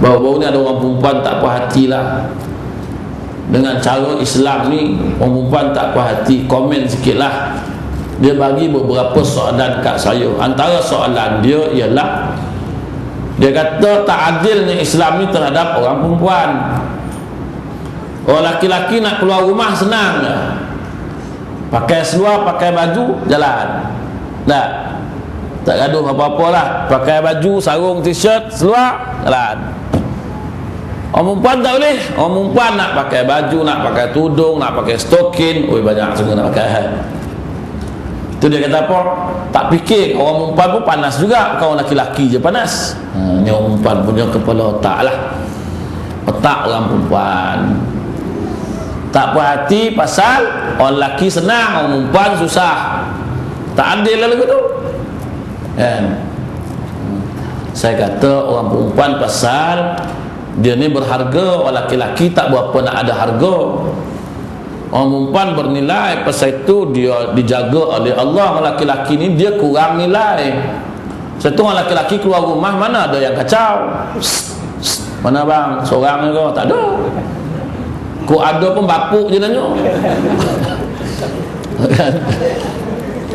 Baru-baru ni ada orang perempuan tak puas hati lah. Dengan cara Islam ni Orang perempuan tak puas hati Komen sikit lah. Dia bagi beberapa soalan kat saya. Antara soalan dia ialah Dia kata tak adilnya Islam ni terhadap orang perempuan. Orang laki-laki nak keluar rumah senang. Pakai seluar, pakai baju, jalan. Tak Tak gaduh apa-apa lah. Pakai baju, sarung, t-shirt, seluar, jalan Orang perempuan tak boleh. Orang perempuan nak pakai baju, nak pakai tudung, nak pakai stokin. Ui banyak semua nak pakai. Itu dia kata apa? Tak fikir. Orang perempuan pun panas juga. Kau laki-laki je panas. Ha, Ini orang perempuan punya kepala otak lah. Otak orang perempuan. Tak puas hati pasal Orang laki senang, orang perempuan susah. Tak adil lah lagu tu. Kan? Saya kata orang perempuan pasal dia ni berharga laki-laki tak berapa nak ada harga. Orang perempuan bernilai pasal itu dia dijaga oleh Allah. Laki-laki ni dia kurang nilai. Satu orang laki-laki keluar rumah mana ada yang kacau? Mana bang? Seorang ke? Tak ada. Ku ada pun bapuk je nanya. Kan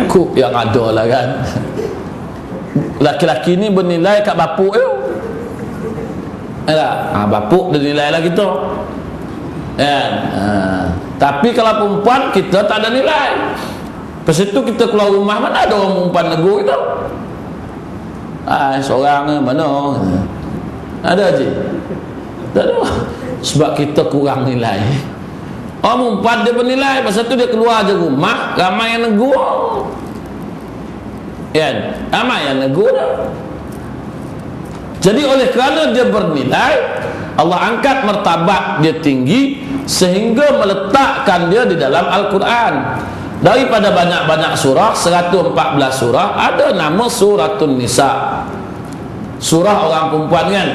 ku yang ada lah kan. Laki-laki ni bernilai kat bapuk je Ya, ha, bapuk dia nilai lah kita. Kan? Ha. Tapi kalau perempuan kita tak ada nilai. Pas itu kita keluar rumah mana ada orang perempuan negur kita. Ah, seorang mana? Ada je. Tak ada. Sebab kita kurang nilai. Orang perempuan dia bernilai. Pasal tu dia keluar je rumah. Ramai yang negur. Kan? Ramai yang negur dah. Jadi oleh kerana dia bernilai Allah angkat martabat dia tinggi Sehingga meletakkan dia di dalam Al-Quran. Daripada banyak-banyak surah 114 surah Ada nama suratun nisa. Surah orang perempuan kan?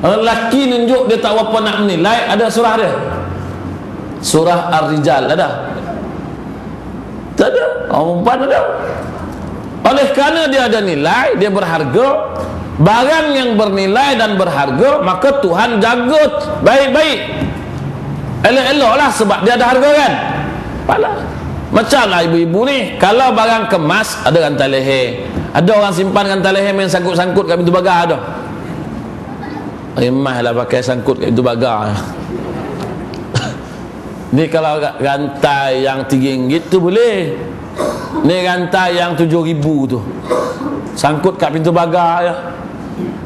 Lelaki nunjuk dia tak apa nak menilai Ada surah dia. Surah Ar-Rijal ada? Tak ada. Orang perempuan ada. Oleh kerana dia ada nilai Dia berharga barang yang bernilai dan berharga maka Tuhan jaga baik-baik. Elok-elok lah sebab dia ada harga kan? Pala macam lah ibu-ibu ni. Kalau barang kemas ada rantai leher? Ada orang simpan rantai leher main sangkut-sangkut kat pintu bagar ada? Remah lah pakai sangkut kat pintu bagar. Ni kalau rantai yang RM3 tu boleh. Ni rantai yang RM7,000 tu. Sangkut kat pintu bagar ya.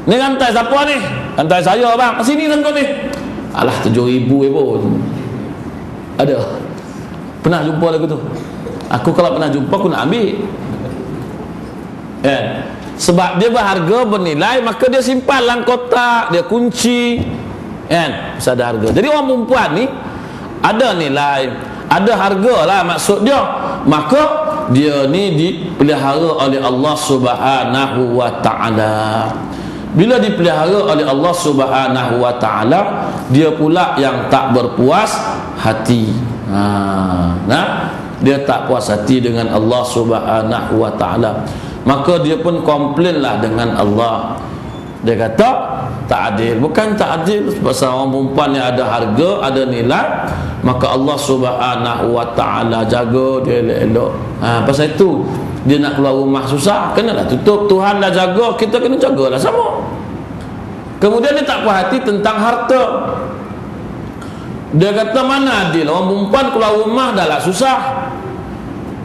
Ni rantai siapa ni? Rantai saya bang. Sini sangkut ni. Alah tujuh ribu pun. Ada. Pernah jumpa lagu tu? Aku kalau pernah jumpa aku nak ambil. Eh. Sebab dia berharga bernilai maka dia simpan dalam kotak, dia kunci. Kan? Bisa ada harga. Jadi orang perempuan ni ada nilai, ada harga lah maksud dia. Maka dia ni dipelihara oleh Allah Subhanahu wa taala bila dipelihara oleh Allah Subhanahu wa taala dia pula yang tak berpuas hati. Ha nah dia tak puas hati dengan Allah Subhanahu wa taala. Maka dia pun komplainlah dengan Allah. Dia kata tak adil. Bukan tak adil pasal orang perempuan yang ada harga ada nilai maka Allah Subhanahu wa taala jaga dia elok-elok. Ha pasal itu dia nak keluar rumah susah kenalah tutup. Tuhan dah jaga kita kena jagalah sama. Kemudian dia tak puas hati tentang harta. Dia kata mana adil? Orang perempuan keluar rumah dah lah susah.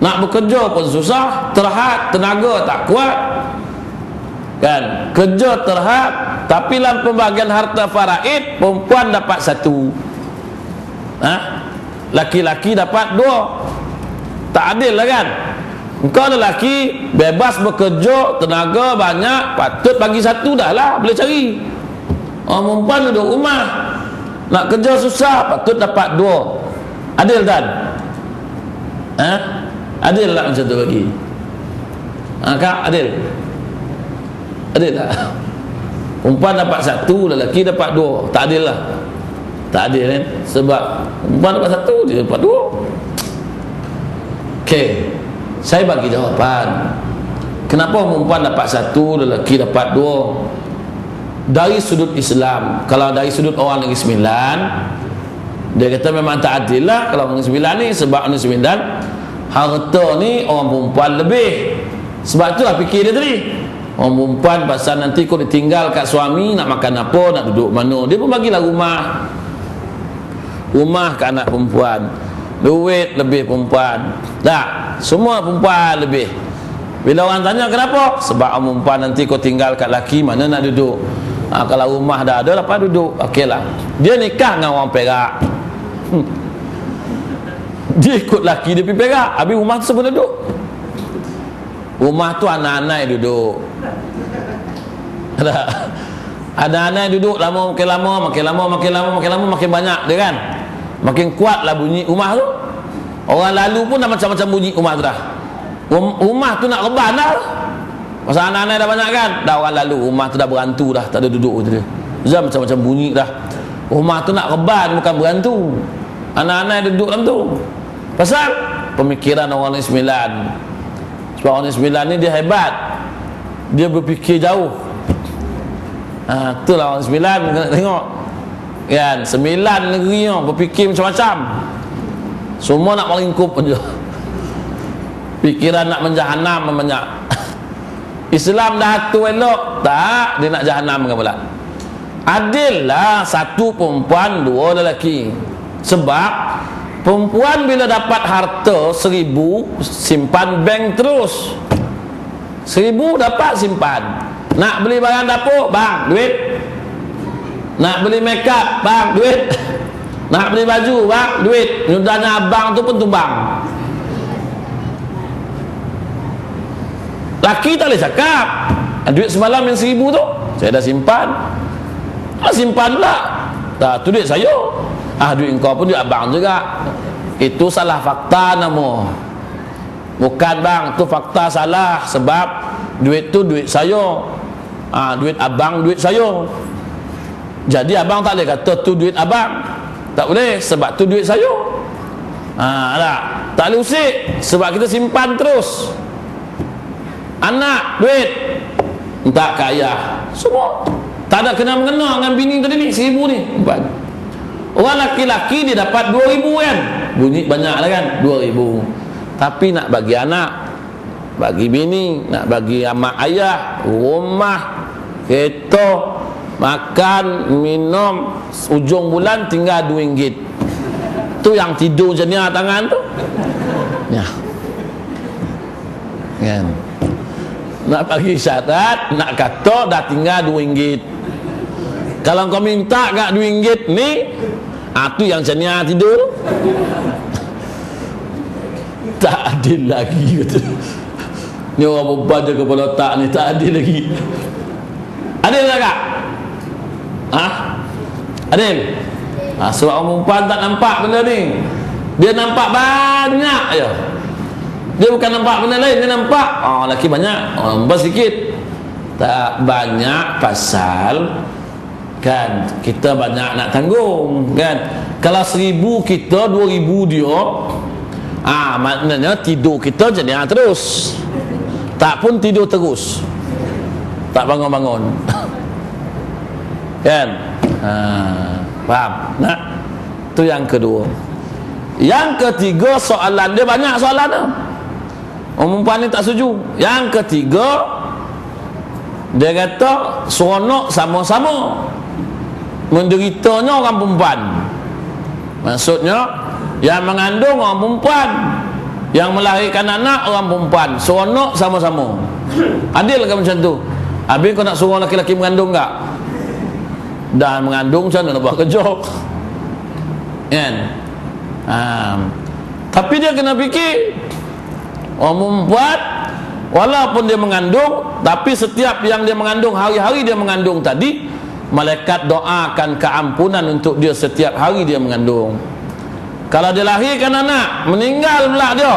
Nak bekerja pun susah. Terhad tenaga tak kuat. Kan? Kerja terhad tapi dalam pembagian harta faraid perempuan dapat satu. Ha? laki-laki dapat dua. Tak adil lah kan Engkau lelaki bebas bekerja, tenaga banyak, patut bagi satu dah lah, boleh cari. Orang perempuan duduk rumah, nak kerja susah, patut dapat dua. Adil tak? Ha? Adil tak macam tu bagi? Ha, kak, adil? Adil tak? Perempuan dapat satu, lelaki dapat dua. Tak adil lah. Tak adil kan? Sebab perempuan dapat satu, dia dapat dua. Okey. Saya bagi jawapan Kenapa perempuan dapat satu Lelaki dapat dua? Dari sudut Islam kalau dari sudut orang negeri sembilan dia kata memang tak adil lah kalau orang sembilan ni sebab orang sembilan harta ni orang perempuan lebih. Sebab tu lah fikir dia tadi. Orang perempuan pasal nanti kau ditinggal kat suami nak makan apa nak duduk mana dia pun bagilah rumah. Rumah ke anak perempuan duit lebih perempuan. Tak semua perempuan lebih. Bila orang tanya kenapa? Sebab perempuan nanti kau tinggal kat laki mana nak duduk? Ha, kalau rumah dah ada lepas duduk. Ok lah. Dia nikah dengan orang perak. Hmm. dia ikut laki dia pergi perak. Habis rumah tu semua duduk. Rumah tu anak-anak duduk. Ada anak-anak duduk lama makin lama makin lama makin lama makin lama makin banyak dia kan makin kuat lah bunyi rumah tu. Orang lalu pun dah macam-macam bunyi rumah tu dah. Rumah tu nak reban dah. Masa anak-anak dah banyak kan? Dah orang lalu Rumah tu dah berantu dah. Tak ada duduk tu dia. Zam macam-macam bunyi dah. Rumah tu nak reban Bukan berantu. Anak-anak duduk dalam tu. Pasal Pemikiran orang ni sembilan. Sebab orang ni sembilan ni dia hebat. Dia berfikir jauh. Ha, Itulah orang sembilan Kena tengok Kan? Sembilan negeri ni Berfikir macam-macam. Semua nak melingkup je. Fikiran nak menjahanam Banyak. Islam dah tu elok. Tak dia nak jahanam ke pula adil lah satu perempuan dua lelaki. Sebab perempuan bila dapat harta seribu simpan bank terus. Seribu dapat simpan. Nak beli barang dapur bang duit nak beli make up bang duit. Nak beli baju bang duit. Nyudahnya abang tu pun tumbang. Laki tak boleh cakap. Duit semalam yang seribu tu Saya dah simpan. Ah, Simpan pula. Tak, tu duit saya. Ah duit kau pun duit abang juga. Itu salah fakta nama Bukan bang, tu fakta salah Sebab duit tu duit saya. Ah, Duit abang, duit saya Jadi abang tak boleh kata tu duit abang. Tak boleh, sebab tu duit saya. Ah, tak, tak boleh usik Sebab kita simpan terus. Anak duit. Tak kaya. Semua. Tak ada kena mengena dengan bini tadi ni seribu ni. Empat orang laki-laki dia dapat dua ribu kan. Bunyi banyak lah kan dua ribu. Tapi nak bagi anak bagi bini nak bagi amak ayah rumah kereta makan minum ujung bulan tinggal dua ringgit. Tu yang tidur jenis tangan tu. Ya. Kan? Nak bagi syarat nak kata dah tinggal dua ringgit. Kalau kau minta kat dua ringgit ni ah, tu yang cenia tidur. Tak adil lagi kata ni orang perempuan je kepala otak ni tak adil lagi. Adil tak kak? Ha? adil? Ha, sebab orang perempuan tak nampak benda ni. Dia nampak banyak je. Dia bukan nampak benda lain dia nampak oh laki banyak oh nampak sikit. Tak banyak pasal kan kita banyak nak tanggung kan. Kalau seribu kita dua ribu dia ah maknanya tidur kita jadi ah, terus. Tak pun tidur terus. Tak bangun-bangun kan? Ha, faham? Nak tu yang kedua. Yang ketiga soalan. Dia banyak soalan Orang perempuan ni tak setuju. Yang ketiga Dia kata Seronok sama-sama Menderitanya orang perempuan. Maksudnya Yang mengandung orang perempuan Yang melahirkan anak orang perempuan Seronok sama-sama. Adil ke macam tu? Habis kau nak suruh laki-laki mengandung tak? Dan mengandung macam mana nak buat kerja Kan? Ha. Tapi dia kena fikir orang membuat walaupun dia mengandung tapi setiap yang dia mengandung hari-hari dia mengandung tadi malaikat doakan keampunan untuk dia setiap hari dia mengandung kalau dia lahirkan anak meninggal pula dia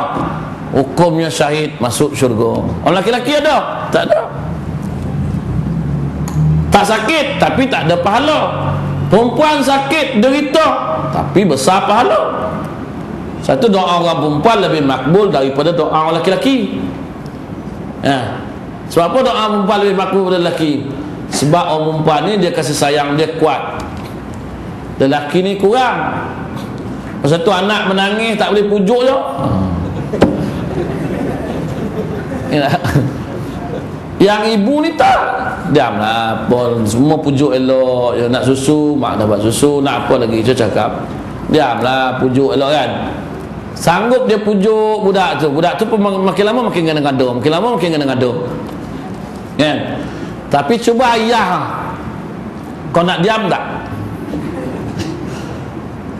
hukumnya syahid masuk syurga orang laki-laki ada? tak ada tak sakit tapi tak ada pahala perempuan sakit derita tapi besar pahala satu doa orang perempuan lebih makbul daripada doa orang lelaki. Ya. Sebab apa doa perempuan lebih makbul daripada lelaki? sebab orang perempuan ni dia kasih sayang dia kuat lelaki ni kurang pasal tu anak menangis tak boleh pujuk je ya. Yang ibu ni tak. Diamlah pun semua pujuk elok. Ya, nak susu mak dapat susu. Nak apa lagi saya cakap? Diamlah pujuk elok kan? Sanggup dia pujuk budak tu. Budak tu pun makin lama makin kena gaduh. Makin lama makin kena gaduh. Kan? Tapi cuba ayah kau nak diam tak?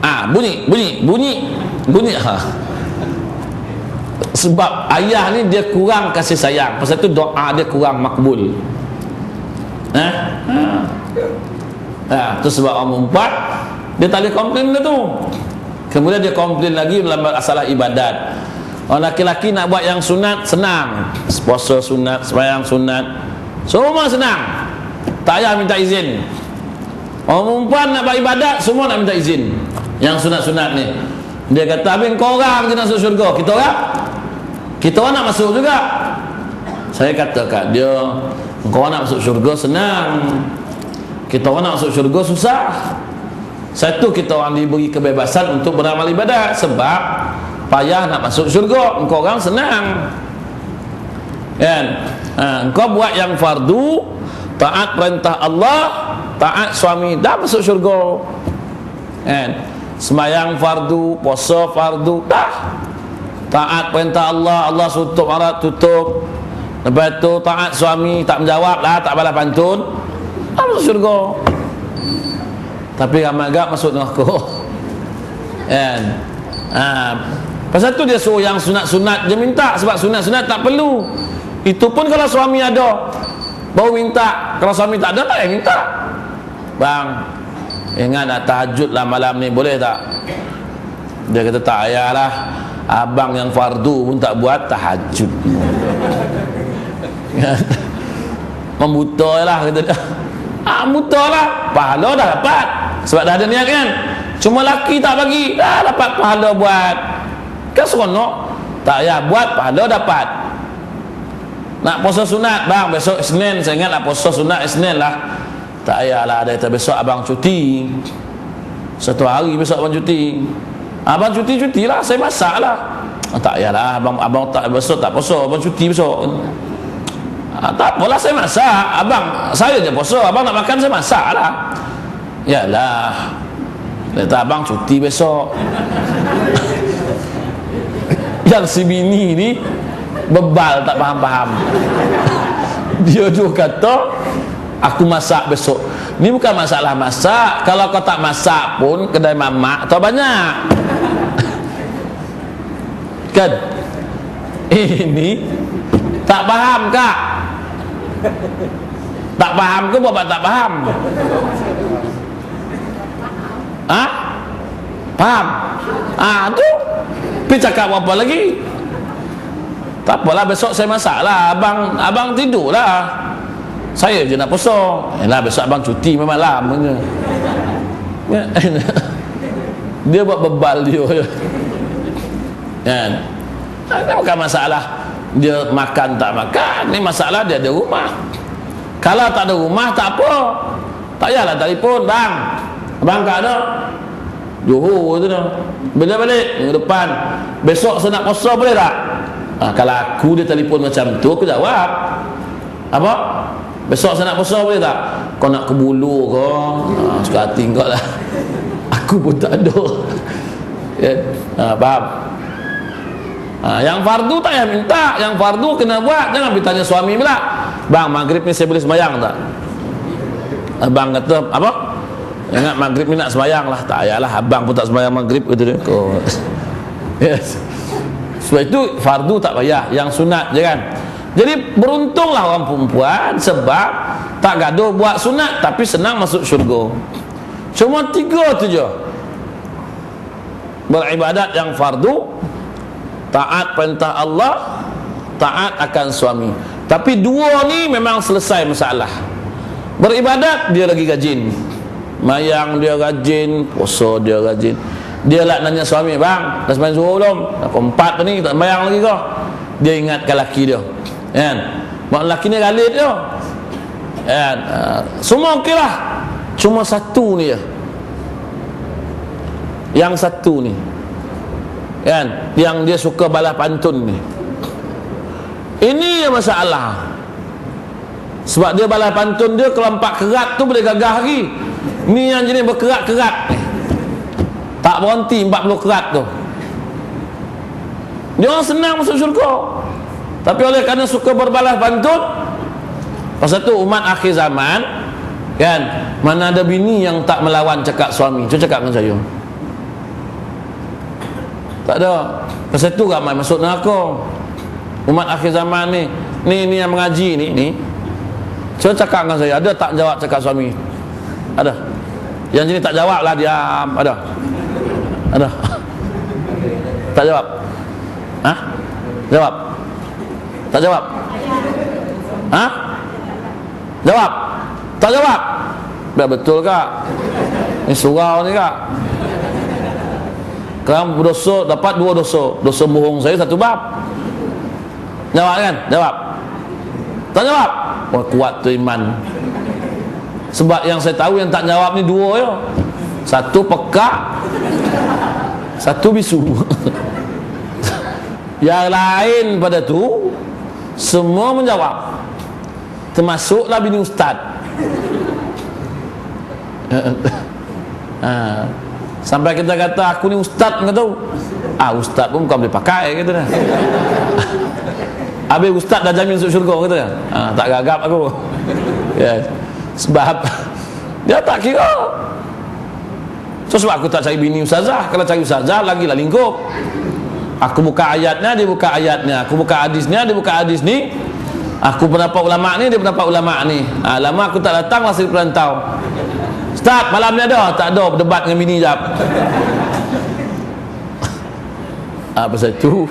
Ah bunyi bunyi bunyi bunyi. Ha sebab ayah ni dia kurang kasih sayang. Pasal tu doa dia kurang makbul. Ha? Ha, ha tu sebab orang empat dia tak boleh komplain dia tu. Kemudian dia komplain lagi dalam masalah ibadat. Orang laki-laki nak buat yang sunat senang. Puasa sunat sembahyang sunat. Semua senang. Tak payah minta izin. Orang perempuan nak buat ibadat semua nak minta izin. Yang sunat-sunat ni. Dia kata habis kau orang je nak masuk syurga. Kita orang kita orang nak masuk juga. Saya kata kat dia kau nak masuk syurga senang. Kita orang nak masuk syurga susah. Satu kita orang diberi kebebasan untuk beramal ibadat. Sebab payah nak masuk syurga. Engkau orang senang. Kan? Ha, engkau buat yang fardu taat perintah Allah taat suami dah masuk syurga. Kan? Semayang fardu puasa fardu dah taat perintah Allah Allah tutup arat tutup. Lepas tu taat suami tak menjawab lah tak balas pantun. Dah masuk syurga. Tapi ramai agak masuk neraka. Kan? Ha. pasal tu dia suruh yang sunat-sunat. Dia minta sebab sunat-sunat tak perlu. Itu pun kalau suami ada. Baru minta. Kalau suami tak ada tak payah minta. Bang ingat nak tahajud lah malam ni. Boleh tak? Dia kata tak payahlah abang yang fardu pun tak buat tahajud. Membuta lah kata dia. Ah buta lah. Pahala dah dapat. Sebab dah ada niat kan. Cuma laki tak bagi dah dapat pahala buat. Kan seronok. Tak ya buat pahala dapat. Nak puasa sunat bang besok Isnin. Saya ingat nak puasa sunat Isnin lah. Tak payahlah ada kata besok abang cuti. Satu hari besok abang cuti abang cuti cuti lah. Saya masak lah. Ah, tak payahlah. Abang, abang tak besok tak puasa abang cuti besok. Ah, tak apalah saya masak. Abang saya je puasa abang nak makan saya masak lah. Yalah. Kata abang cuti besok. Yang si bini ni Bebal tak faham-faham. Dia juga kata Aku masak besok. Ni bukan masalah masak. Kalau kau tak masak pun Kedai mamak atau banyak Kan Ini Tak faham kak Tak faham ke buat tak faham Ha? Faham? Ah tu. Pi cakap apa lagi? Tak apalah besok saya masak lah Abang abang tidur lah Saya je nak puasa Yalah besok abang cuti malam punya ya. Dia buat bebal dia Kan? Ini bukan masalah. Dia makan tak makan. Ini masalah dia ada rumah. Kalau tak ada rumah tak apa. Tak payahlah telefon bang. Abang tak ada Johor tu dah. Bila balik? Minggu depan. Besok saya nak puasa boleh tak? Ha, Kalau aku dia telefon macam tu Aku jawab Apa? Besok saya nak puasa boleh tak? Kau nak ke bulu ke ha, Suka hati kau lah. Aku pun tak ada. Ya. ha, Faham ha, Yang fardu tak payah minta. Yang fardu kena buat. Jangan bertanya suami pula. Bang maghrib ni saya boleh semayang tak? Abang kata Apa? Ingat maghrib ni nak semayang lah. Tak payahlah. Abang pun tak semayang maghrib kata dia. Kau Yes. Sebab itu fardu tak payah. Yang sunat je kan? Jadi beruntunglah orang perempuan Sebab tak gaduh buat sunat Tapi senang masuk syurga. Cuma tiga tu je. Beribadat yang fardu Taat perintah Allah Taat akan suami. Tapi dua ni memang selesai masalah. Beribadat dia lagi gajin mayang dia rajin puasa dia rajin. Dia lah nanya suami bang dah sembahyang zuhur belum? Dah empat ni tak sembahyang lagi kau? Dia ingatkan laki dia kan? Mak laki ni galit dia. Kan? Uh, semua okey lah. Cuma satu ni ya yang satu ni kan? Yang dia suka balas pantun ni. Ini yang masalah. Sebab dia balas pantun dia kalau empat kerat tu boleh gagah lagi. Ni yang jenis berkerat-kerat tak berhenti 40 kerat tu. Dia orang senang masuk syurga. Tapi oleh kerana suka berbalas pantun pasal tu umat akhir zaman kan? Mana ada bini yang tak melawan cakap suami. Cuba cakap dengan saya tak ada. Pasal tu ramai masuk neraka. Umat akhir zaman ni. Ni ni yang mengaji ni ni. Cuba cakap dengan saya. Ada tak jawab cakap suami? Ada. Yang jenis tak jawab lah diam. Ada. Ada. Tak jawab. Ha? Jawab. Tak jawab? Ha? Jawab. Tak jawab? Biar betul kak. Ini surau ni kak Kerana berdosa Dapat dua dosa. Dosa bohong saya satu bab. Jawab kan? Jawab. Tak jawab? Wah kuat tu iman. Sebab yang saya tahu Yang tak jawab ni dua ya. Satu pekak Satu bisu. Yang lain pada tu Semua menjawab. Termasuklah bini ustaz. Ha. Sampai kita kata aku ni ustaz kata ah ustaz pun bukan boleh pakai kata dah habis ustaz dah jamin masuk syurga kata ha, tak gagap aku. Ya. sebab dia tak kira. So sebab aku tak cari bini ustazah. Kalau cari ustazah lagi lah lingkup. Aku buka ayatnya dia buka ayatnya. Aku buka hadisnya dia buka hadis ni. Aku pendapat ulama ni dia pendapat ulama ni. Ha, lama aku tak datang masih perantau Ustaz, malam ni ada? Tak ada berdebat dengan bini jap. Ah, satu?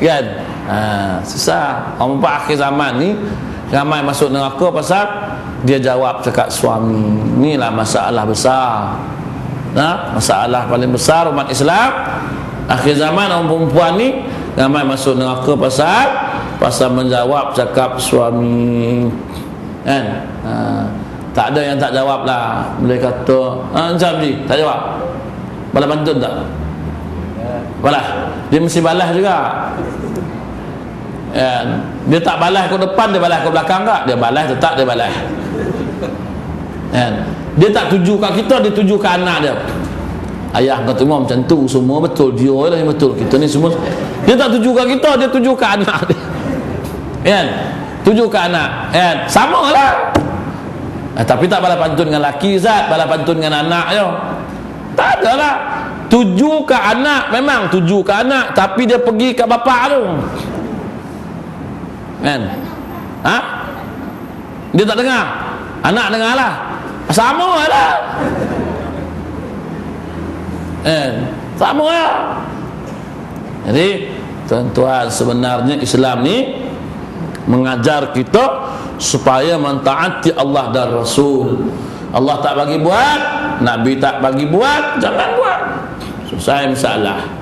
Kan? Ha, susah. Orang empat akhir zaman ni ramai masuk neraka pasal dia jawab cakap suami. Inilah masalah besar. Nah, masalah paling besar umat Islam akhir zaman orang perempuan ni ramai masuk neraka pasal pasal menjawab cakap suami. Kan? Ha tak ada yang tak jawab lah. Boleh kata macam ni tak jawab. Balas pantun tak? Balas. Dia mesti balas juga. Ya, dia tak balas ke depan dia balas ke belakang tak? Dia balas tetap dia balas. Ya, dia tak tuju kat kita dia tuju ke anak dia. Ayah kata semua macam tu semua betul dia lah yang betul. Kita ni semua dia tak tuju kat kita dia tuju ke anak dia. Ya, tuju ke anak. Ya, sama lah eh, tapi tak balas pantun dengan laki zat. Balas pantun dengan anak je tak ada lah. Tuju ke anak memang tuju ke anak tapi dia pergi ke bapak tu. Kan? Ha? dia tak dengar? Anak dengar lah. Sama lah. Kan? Sama lah. Jadi tuan-tuan sebenarnya Islam ni mengajar kita supaya mentaati Allah dan Rasul. Allah tak bagi buat Nabi tak bagi buat jangan buat. Susah masalah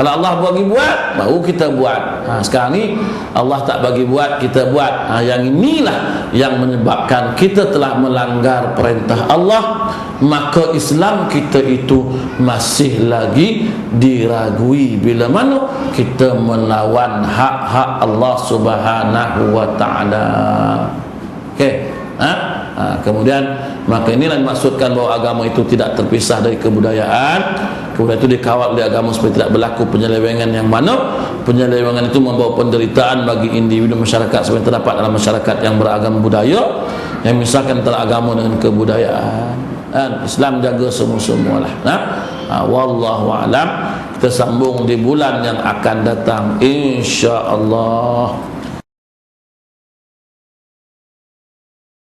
kalau Allah bagi buat baru kita buat ha, sekarang ni Allah tak bagi buat kita buat ha, yang inilah yang menyebabkan kita telah melanggar perintah Allah maka Islam kita itu masih lagi diragui bila mana kita melawan hak-hak Allah subhanahu wa ta'ala ok ha? ha? kemudian maka inilah dimaksudkan bahawa agama itu tidak terpisah dari kebudayaan kemudian itu dikawal oleh agama supaya tidak berlaku penyelewengan yang mana penyelewengan itu membawa penderitaan bagi individu masyarakat supaya terdapat dalam masyarakat yang beragama budaya yang misalkan antara agama dengan kebudayaan. Dan Islam jaga semua-semua lah nah? ha, Wallahu alam. Kita sambung di bulan yang akan datang. Insya Allah